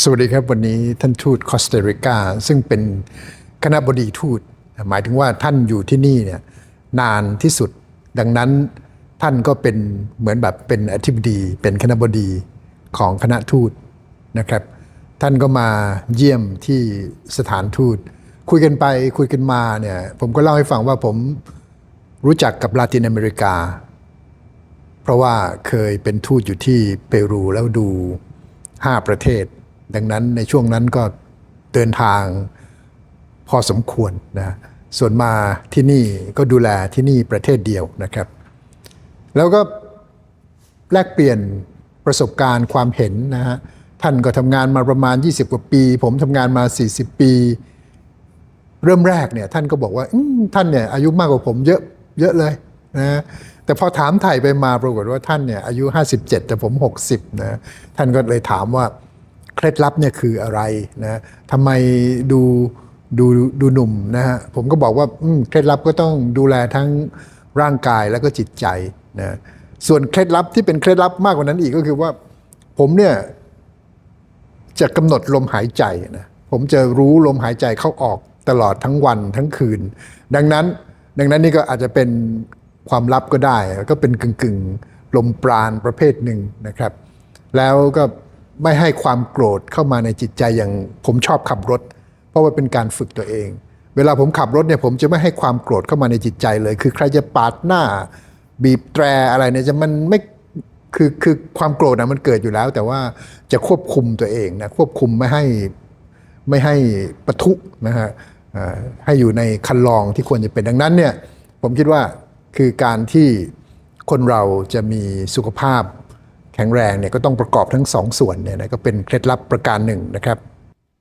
สวัสดีครับ วันนี้ท่านทูตคอสตาริกา ซึ่งเป็นคณะบดีทูต หมายถึงว่าท่านอยู่ที่นี่เนี่ยนานที่สุด ดังนั้นท่านก็เป็นเหมือนแบบเป็นอธิบดี เป็นคณะบดีของคณะทูตนะครับ ท่านก็มาเยี่ยมที่สถานทูต คุยกันไปคุยกันมาเนี่ยผมก็เล่าให้ฟังว่าผมรู้จักกับลาตินอเมริกา เพราะว่าเคยเป็นทูตอยู่ที่เปรูแล้วดู 5 ประเทศ ดังนั้นในช่วงนั้นก็เดินทางพอสมควรนะส่วนมาที่นี่ก็ดูแลที่นี่ประเทศเดียวนะครับ แล้วก็แลกเปลี่ยนประสบการณ์ความเห็นนะฮะท่านก็ทำงานมาประมาณ 20 กว่าปี ผมทำงานมา 40 ปี เริ่มแรกเนี่ยท่านก็บอกว่าท่านเนี่ยอายุมากกว่าผมเยอะเยอะเลยนะแต่พอถามถ่ายไปมาปรากฏว่าท่านเนี่ยอายุ 57 แต่ผม 60นะท่านก็เลยถามว่า เคล็ดลับเนี่ยคืออะไรนะทำไมดูดูดูหนุ่มนะฮะผมก็บอกว่าเคล็ดลับก็ต้องดูแลทั้งร่างกายแล้วก็จิตใจนะส่วนเคล็ดลับที่เป็นเคล็ดลับมากกว่านั้นอีกก็คือว่า ผมเนี่ยจะกำหนดลมหายใจนะผมจะรู้ลมหายใจเข้าออกตลอดทั้งวันทั้งคืน ดังนั้น ดังนั้นนี่ก็อาจจะเป็นความลับก็ได้ ก็เป็นกึ่งกึ่งๆลมปราณประเภทหนึ่งนะครับ แล้วก็ ไม่ให้ความโกรธเข้ามาในจิตใจอย่างผมชอบขับรถ เพราะว่าเป็นการฝึกตัวเอง เวลาผมขับรถเนี่ยผมจะไม่ให้ความโกรธเข้ามาในจิตใจเลย คือใครจะปาดหน้า บีบแตรอะไรเนี่ยจะมันไม่คือคือความโกรธนะมันเกิดอยู่แล้ว แต่ว่าจะควบคุมตัวเองนะควบคุมไม่ให้ไม่ให้ปะทุนะฮะให้อยู่ในคันลองที่ควรจะเป็นดังนั้นเนี่ยผมคิดว่าคือการที่คนเราจะมีสุขภาพ แข็งแรงเนี่ยก็ต้องประกอบทั้งสองส่วนเนี่ยนะก็เป็นเคล็ดลับประการหนึ่งนะครับ